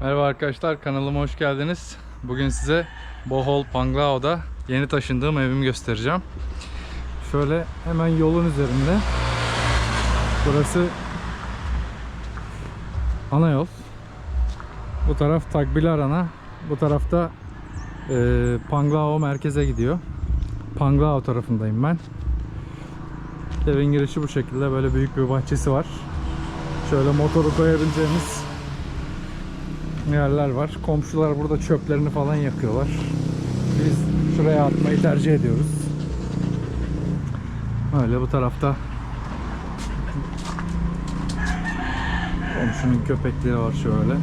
Merhaba arkadaşlar kanalıma hoş geldiniz. Bugün size Bohol Panglao'da yeni taşındığım evimi göstereceğim. Şöyle hemen yolun üzerinde. Burası ana yol. Bu taraf Tagbilarana. Bu tarafta e, Panglao merkeze gidiyor. Panglao tarafındayım ben. Evin girişi bu şekilde. Böyle büyük bir bahçesi var. Şöyle motoru koyabileceğimiz yerler var. Komşular burada çöplerini falan yakıyorlar. Biz şuraya atmayı tercih ediyoruz. Öyle bu tarafta komşunun köpekleri var şöyle.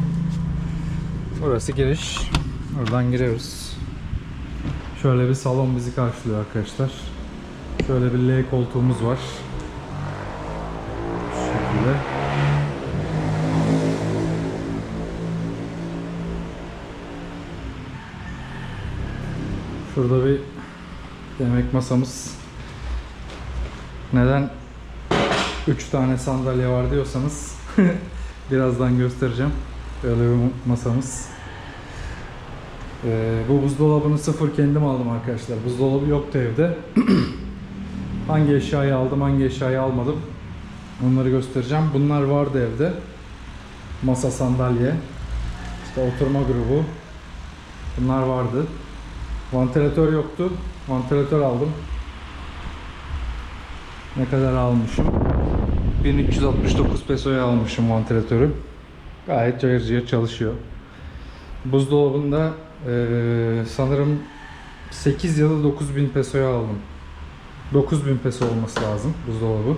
Burası giriş. Oradan giriyoruz. Şöyle bir salon bizi karşılıyor arkadaşlar. Şöyle bir L koltuğumuz var. Şu şekilde. Şurada bir yemek masamız. Neden 3 tane sandalye var diyorsanız birazdan göstereceğim. Böyle bir masamız. Ee, bu buzdolabını sıfır kendim aldım arkadaşlar. Buzdolabı yoktu evde. hangi eşyayı aldım, hangi eşyayı almadım. Onları göstereceğim. Bunlar vardı evde. Masa, sandalye, işte oturma grubu. Bunlar vardı. Vantilatör yoktu. Vantilatör aldım. Ne kadar almışım? 1369 pesoya almışım vantilatörü. Gayet cayır cayır çalışıyor. Buzdolabında eee, sanırım 8 ya da 9000 pesoya aldım. 9000 peso olması lazım buzdolabı.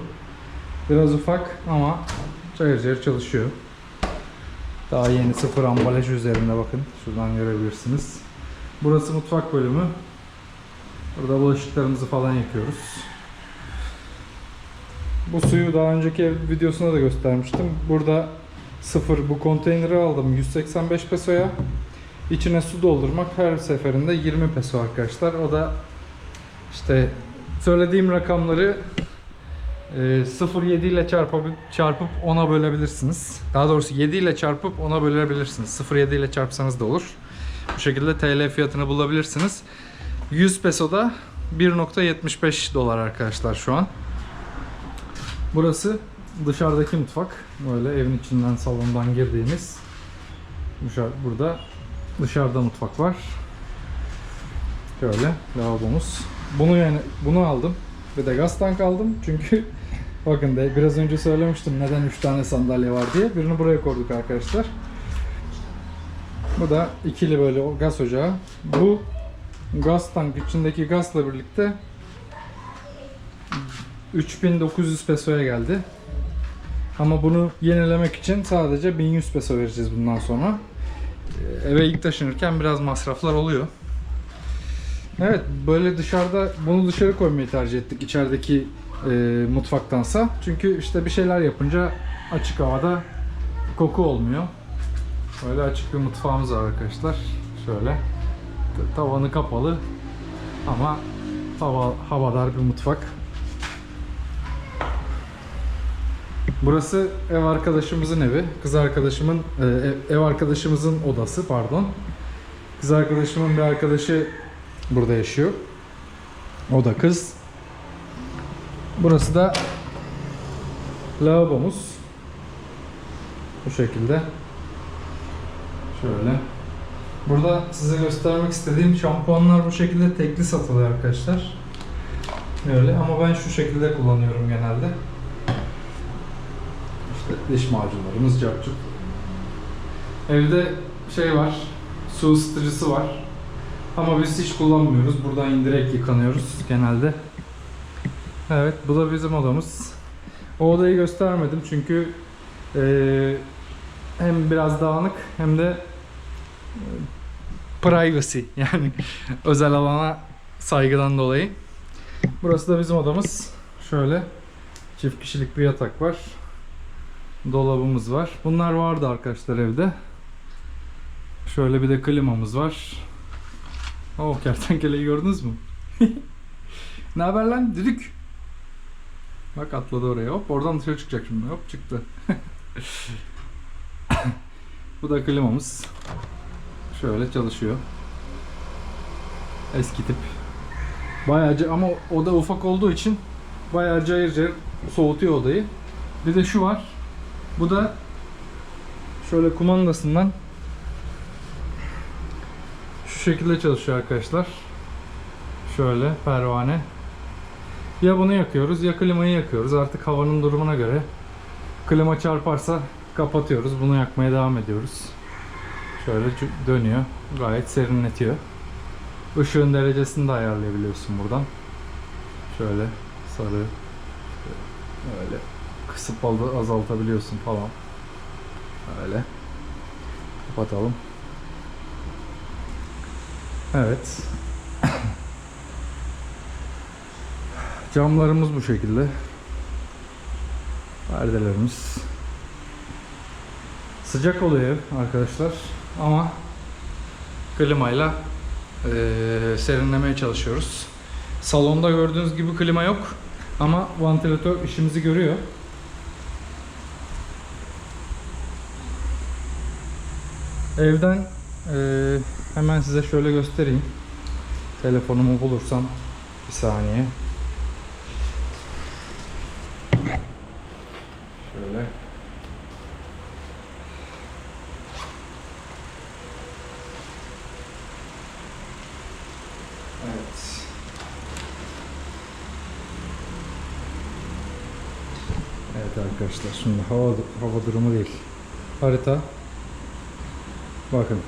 Biraz ufak ama cayır cayır çalışıyor. Daha yeni sıfır ambalaj üzerinde bakın. Şuradan görebilirsiniz. Burası mutfak bölümü. Burada bulaşıklarımızı falan yakıyoruz. Bu suyu daha önceki ev videosunda da göstermiştim. Burada sıfır bu konteyneri aldım 185 pesoya. İçine su doldurmak her seferinde 20 peso arkadaşlar. O da işte söylediğim rakamları e, 0.7 ile çarpıp, çarpıp 10'a bölebilirsiniz. Daha doğrusu 7 ile çarpıp 10'a bölebilirsiniz. 0.7 ile çarpsanız da olur. Bu şekilde TL fiyatını bulabilirsiniz. 100 peso da 1.75 dolar arkadaşlar şu an. Burası dışarıdaki mutfak. Böyle evin içinden salondan girdiğimiz. Burada dışarıda mutfak var. Şöyle lavabomuz. Bunu yani bunu aldım. Bir de gaz tank aldım. Çünkü bakın de biraz önce söylemiştim neden 3 tane sandalye var diye. Birini buraya koyduk arkadaşlar. Bu da ikili böyle gaz ocağı. Bu gaz tank içindeki gazla birlikte 3900 pesoya geldi. Ama bunu yenilemek için sadece 1100 peso vereceğiz bundan sonra. Ee, Eve ilk taşınırken biraz masraflar oluyor. Evet böyle dışarıda bunu dışarı koymayı tercih ettik içerideki e, mutfaktansa. Çünkü işte bir şeyler yapınca açık havada koku olmuyor. Böyle açık bir mutfağımız var arkadaşlar. Şöyle tavanı kapalı ama hava, havadar bir mutfak. Burası ev arkadaşımızın evi. Kız arkadaşımın e, ev- ev arkadaşımızın odası pardon. Kız arkadaşımın bir arkadaşı burada yaşıyor. O da kız. Burası da lavabomuz. Bu şekilde. Şöyle. Burada size göstermek istediğim şampuanlar bu şekilde tekli satılıyor arkadaşlar. Öyle ama ben şu şekilde kullanıyorum genelde. İşte diş macunlarımız capcuk. Evde şey var, su ısıtıcısı var. Ama biz hiç kullanmıyoruz. Buradan indirek yıkanıyoruz genelde. Evet, bu da bizim odamız. O odayı göstermedim çünkü eee, hem biraz dağınık hem de privacy yani özel alana saygıdan dolayı. Burası da bizim odamız. Şöyle çift kişilik bir yatak var. Dolabımız var. Bunlar vardı arkadaşlar evde. Şöyle bir de klimamız var. Oo kertenkeleyi gördünüz mü? ne haber lan düdük? Bak atladı oraya hop oradan dışarı çıkacak şimdi hop çıktı. Bu da klimamız. Şöyle çalışıyor. Eski tip. Bayağı ama oda ufak olduğu için bayağı cayır cayır soğutuyor odayı. Bir de şu var. Bu da şöyle kumandasından şu şekilde çalışıyor arkadaşlar. Şöyle pervane. Ya bunu yakıyoruz ya klimayı yakıyoruz. Artık havanın durumuna göre klima çarparsa kapatıyoruz. Bunu yakmaya devam ediyoruz. Şöyle dönüyor. Gayet serinletiyor. Işığın derecesini de ayarlayabiliyorsun buradan. Şöyle sarı öyle kısıp al- azaltabiliyorsun falan. Öyle. Kapatalım. Evet. Camlarımız bu şekilde. Perdelerimiz. Sıcak oluyor arkadaşlar ama klimayla eee serinlemeye çalışıyoruz. Salonda gördüğünüz gibi klima yok ama vantilatör işimizi görüyor. Evden eee, hemen size şöyle göstereyim. Telefonumu bulursam bir saniye. Şöyle. Evet. Evet arkadaşlar şimdi hava hava durumu değil. Harita. Bakın.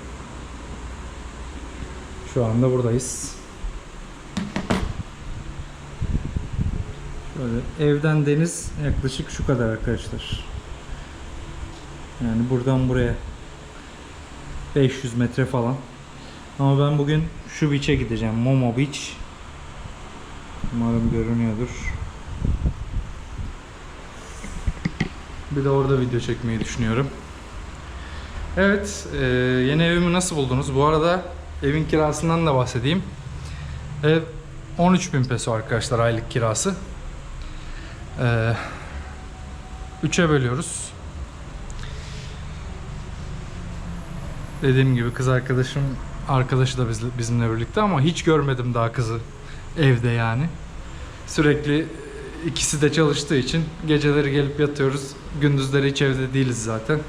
Şu anda buradayız. Şöyle evden deniz yaklaşık şu kadar arkadaşlar. Yani buradan buraya 500 metre falan. Ama ben bugün şu beach'e gideceğim. Momo Beach. Umarım görünüyordur. Bir de orada video çekmeyi düşünüyorum. Evet, e, yeni evimi nasıl buldunuz? Bu arada evin kirasından da bahsedeyim. Ev 13.000 peso arkadaşlar aylık kirası. Ee, 3'e bölüyoruz. Dediğim gibi kız arkadaşım arkadaşı da bizimle birlikte ama hiç görmedim daha kızı evde yani. Sürekli ikisi de çalıştığı için geceleri gelip yatıyoruz. Gündüzleri hiç evde değiliz zaten.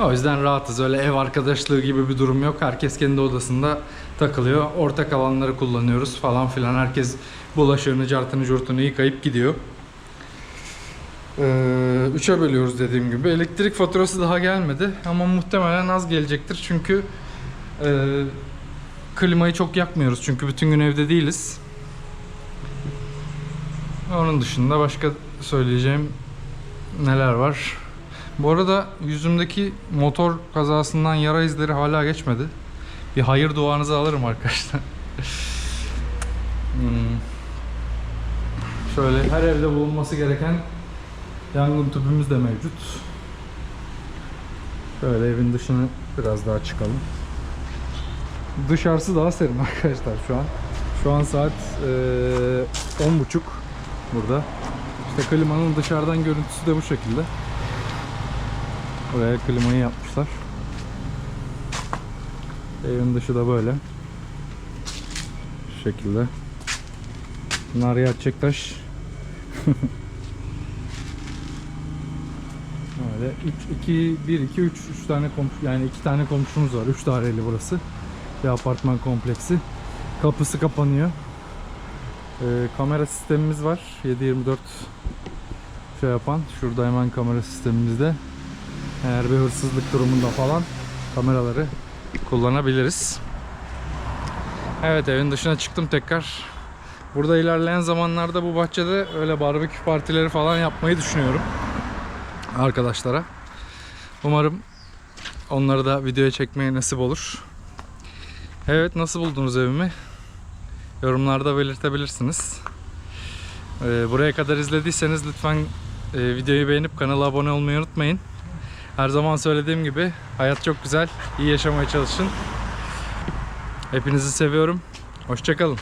O yüzden rahatız. Öyle ev arkadaşlığı gibi bir durum yok. Herkes kendi odasında takılıyor. Ortak alanları kullanıyoruz falan filan. Herkes bulaşığını, cartını, curtunu yıkayıp gidiyor. Ee, üçe bölüyoruz dediğim gibi. Elektrik faturası daha gelmedi ama muhtemelen az gelecektir çünkü e, klimayı çok yakmıyoruz çünkü bütün gün evde değiliz. Onun dışında başka söyleyeceğim neler var? Bu arada yüzümdeki motor kazasından yara izleri hala geçmedi. Bir hayır duanızı alırım arkadaşlar. Hmm. Şöyle her evde bulunması gereken yangın tüpümüz de mevcut. Şöyle evin dışını biraz daha çıkalım. Dışarısı daha serin arkadaşlar şu an. Şu an saat eee, 10.30 burada. İşte klimanın dışarıdan görüntüsü de bu şekilde. Oraya klimayı yapmışlar. Evin dışı da böyle. Şu şekilde. Bunlar gerçek taş. Öyle 3 2 1 2 3 3 tane komşu yani 2 tane komşumuz var. 3 daireli burası. Bir apartman kompleksi. Kapısı kapanıyor. Ee, kamera sistemimiz var. 7/24 şey yapan. Şurada hemen kamera sistemimizde. Eğer bir hırsızlık durumunda falan kameraları kullanabiliriz. Evet evin dışına çıktım tekrar. Burada ilerleyen zamanlarda bu bahçede öyle barbekü partileri falan yapmayı düşünüyorum. Arkadaşlara. Umarım onları da videoya çekmeye nasip olur. Evet nasıl buldunuz evimi? Yorumlarda belirtebilirsiniz. Ee, buraya kadar izlediyseniz lütfen e, videoyu beğenip kanala abone olmayı unutmayın. Her zaman söylediğim gibi hayat çok güzel. İyi yaşamaya çalışın. Hepinizi seviyorum. Hoşçakalın.